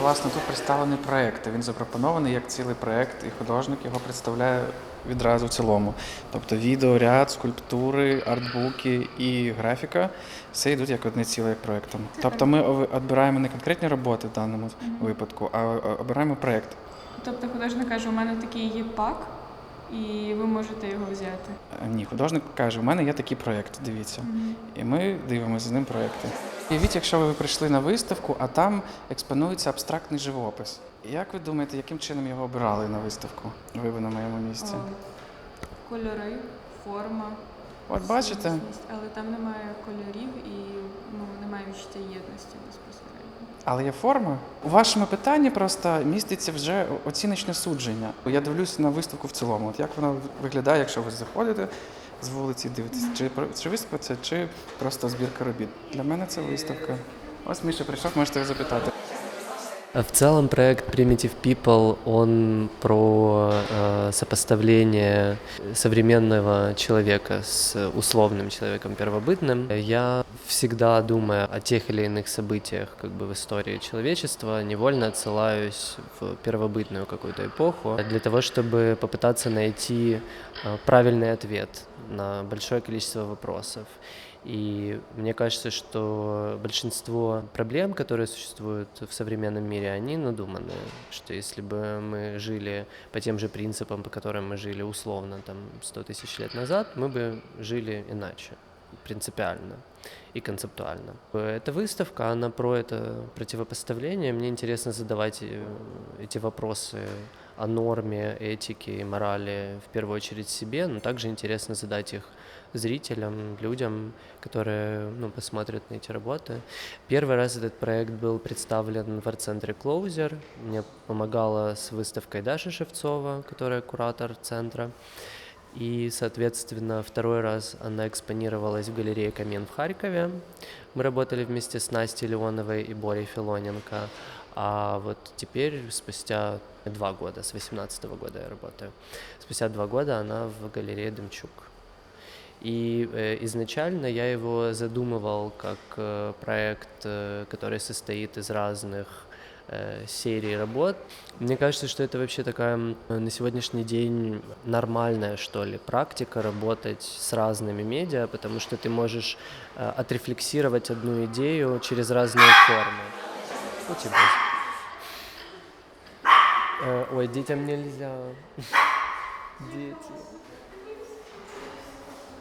Власне, тут представлений проект. Він запропонований як цілий проект, і художник його представляє відразу в цілому. Тобто відео, ряд, скульптури, артбуки і графіка все йдуть як одне ціле як проектом. Тобто ми обираємо не конкретні роботи в даному випадку, а обираємо проект. Тобто художник каже, у мене такий є пак, і ви можете його взяти. Е, Ні, художник каже, у мене є такий проект, дивіться. І ми дивимося з ним проекти. Уявіть, якщо ви прийшли на виставку, а там експонується абстрактний живопис. Як ви думаєте, яким чином його обирали на виставку? Ви б на моєму місці? О, Кольори, форма. От бачите? Але там немає кольорів і ну, немає відчуття єдності безпосередньо. Але є форма. У вашому питанні просто міститься вже оціночне судження. Я дивлюся на виставку в цілому. От як вона виглядає, якщо ви заходите з вулиці, дивитесь, чи, чи виставка це, чи просто збірка робіт. Для мене це виставка. Ось Міша прийшов, можете запитати. В целом проект Primitive People, он про э, сопоставление современного человека с условным человеком первобытным. Я всегда думая о тех или иных событиях как бы в истории человечества, невольно отсылаюсь в первобытную какую-то эпоху для того, чтобы попытаться найти э, правильный ответ на большое количество вопросов. И мне кажется, что большинство проблем, которые существуют в современном мире, они надуманы. Что если бы мы жили по тем же принципам, по которым мы жили условно там 100 тысяч лет назад, мы бы жили иначе, принципиально и концептуально. Эта выставка, она про это противопоставление. Мне интересно задавать э, эти вопросы о норме, этике и морали в первую очередь себе, но также интересно задать их зрителям, людям, которые ну, посмотрят на эти работы. Первый раз этот проект был представлен в арт-центре Closer. Мне помогала с выставкой Даша Шевцова, которая куратор центра. И, соответственно, второй раз она экспонировалась в галерее «Камен» в Харькове. Мы работали вместе с Настей Леоновой и Борей Филоненко. А вот теперь, спустя два года, с 2018 года я работаю, спустя два года она в галерее «Демчук». И э, изначально я его задумывал как э, проект, э, который состоит из разных серий работ. Мне кажется, что это вообще такая на сегодняшний день нормальная, что ли, практика работать с разными медиа, потому что ты можешь отрефлексировать одну идею через разные формы. У тебя. Ой, детям нельзя. Дети.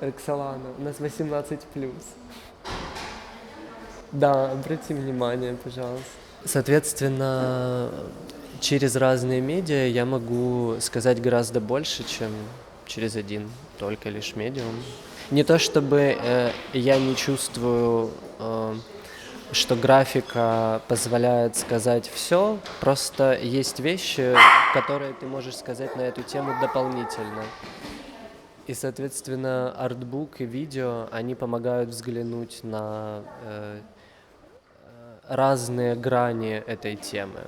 Роксолана, у нас 18 плюс. Да, обрати внимание, пожалуйста. Соответственно, через разные медиа я могу сказать гораздо больше, чем через один только лишь медиум. Не то чтобы э, я не чувствую, э, что графика позволяет сказать все, просто есть вещи, которые ты можешь сказать на эту тему дополнительно. И, соответственно, артбук и видео, они помогают взглянуть на э, э, разные грани этой темы,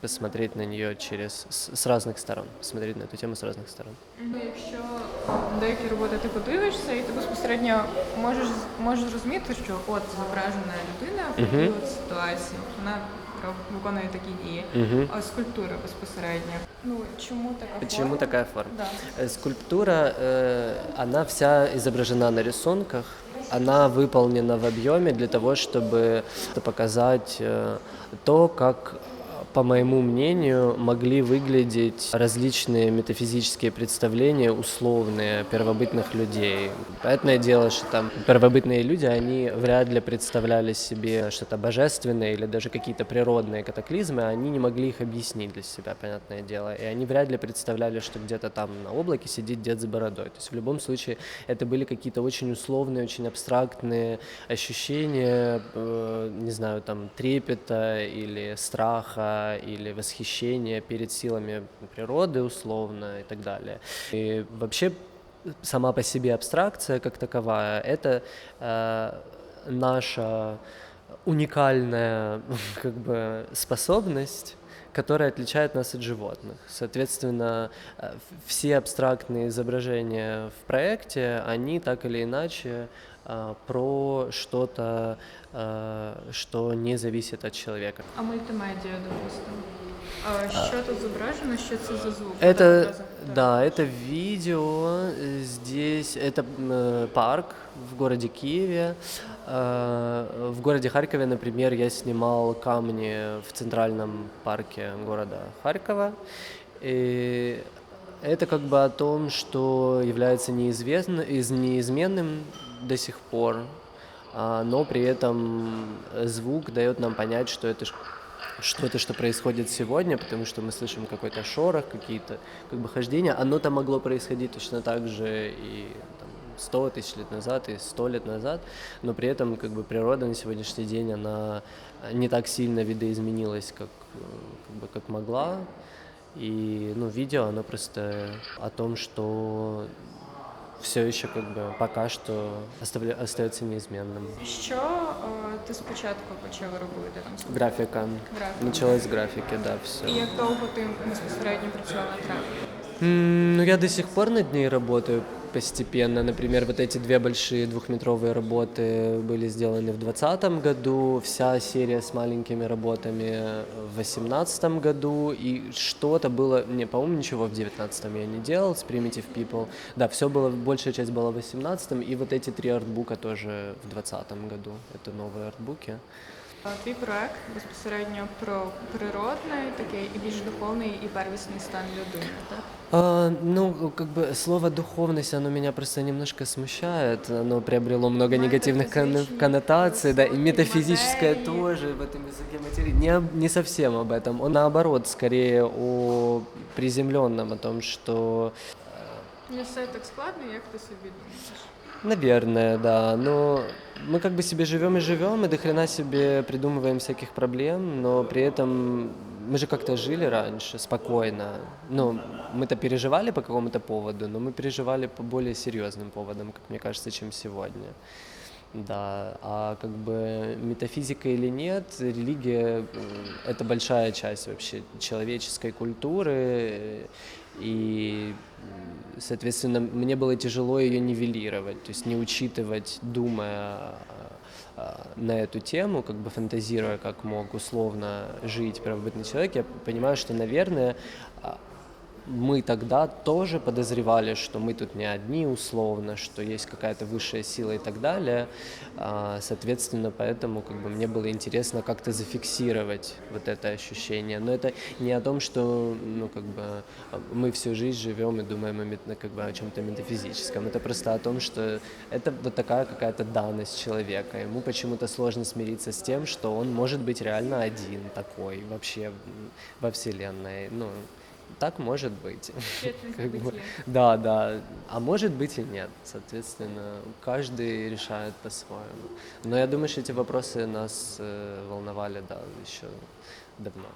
посмотреть на нее через с, с разных сторон, посмотреть на эту тему с разных сторон. Ну, якщо на деякі роботи ти подивишся, і ти безпосередньо можеш, можеш зрозуміти, що от зображена людина в такій Мгм. от ситуації, вона роб- виконує такі дії. Мгм. А скульптура безпосередньо. Ну чому така форма? Почему такая форма? Да. Э, Скульптура, э, она вся изображена на рисунках, она выполнена в объеме для того, чтобы показать э, то, как по моему мнению, могли выглядеть различные метафизические представления, условные, первобытных людей. Понятное дело, что там первобытные люди, они вряд ли представляли себе что-то божественное или даже какие-то природные катаклизмы, они не могли их объяснить для себя, понятное дело. И они вряд ли представляли, что где-то там на облаке сидит дед с бородой. То есть в любом случае это были какие-то очень условные, очень абстрактные ощущения, э, не знаю, там трепета или страха или восхищения перед силами природы условно и так далее. И вообще сама по себе абстракция как таковая это э, наша уникальная как бы способность которые отличают нас от животных. Соответственно, э, все абстрактные изображения в проекте, они так или иначе а, про что-то, а, что не зависит от человека. А мультимедіа, допустимо. А що тут зображено, що це за звук? Это, да, это видео. э, Здесь это э, парк в городе Киеве. Э, В городе Харькове, например, я снимал камни в центральном парке города Харькова. И это как бы о том, что является неизвестно, из неизменным до сих пор, а, но при этом звук дает нам понять, что это что-то, что происходит сегодня, потому что мы слышим какой-то шорох, какие-то как бы хождения. Оно-то могло происходить точно так же и там, 100 тысяч лет назад, и 100 лет назад, но при этом как бы природа на сегодняшний день, она не так сильно видоизменилась, как, как, бы, как могла. И ну, видео, оно просто о том, что все еще как бы пока что остается неизменным. Що е, ти спочатку почав робити там? з- Графика. Графика. Началось с графики, да, все. І як довго ти безпосередньо працював над графікою? М, Ну, я до сих пор над ней работаю постепенно. Например, вот эти две большие двухметровые работы были сделаны в 2020 году, вся серия с маленькими работами в 2018 году, и что-то было, не, по-моему, ничего в 2019 я не делал с Primitive People. Да, все было, большая часть была в 2018, и вот эти три артбука тоже в 2020 году. Это новые артбуки. А Твій проект безпосередньо про природний, такий і більш духовний і первісний стан людини, так? А, ну, как бы слово духовность, оно меня просто немножко смущает. Оно приобрело много негативных кон- Метафизичные коннотаций, да, и философии, метафизическое материи. тоже в этом языке материи. Не, об- не совсем об этом. Он наоборот, скорее о приземленном, о том, что Не все так складно, як ти собі думаєш. Наверное, да. Но мы как бы себе живем и живем, и до хрена себе придумываем всяких проблем, но при этом мы же как-то жили раньше спокойно. Ну, мы-то переживали по какому-то поводу, но мы переживали по более серьезным поводам, как мне кажется, чем сегодня. Да, а как бы метафизика или нет, религия – это большая часть вообще человеческой культуры, э, и, соответственно, мне было тяжело ее нивелировать, то есть не учитывать, думая а, на эту тему, как бы фантазируя, как мог условно жить первобытный человек, я понимаю, что, наверное, а, мы тогда тоже подозревали, что мы тут не одни условно, что есть какая-то высшая сила и так далее. А, Соответственно, поэтому как бы мне было интересно как-то зафиксировать вот это ощущение. Но это не о том, что ну, как бы, мы всю жизнь живем и думаем как бы, о чем-то метафизическом. Это просто о том, что это вот такая какая-то данность человека. Ему почему-то сложно смириться с тем, что он может быть реально один такой вообще во Вселенной. Ну, так может быть. Как бы, да, да. А может быть и нет. Соответственно, каждый решает по-своему. Но я думаю, что эти вопросы нас э, волновали, да, еще давно.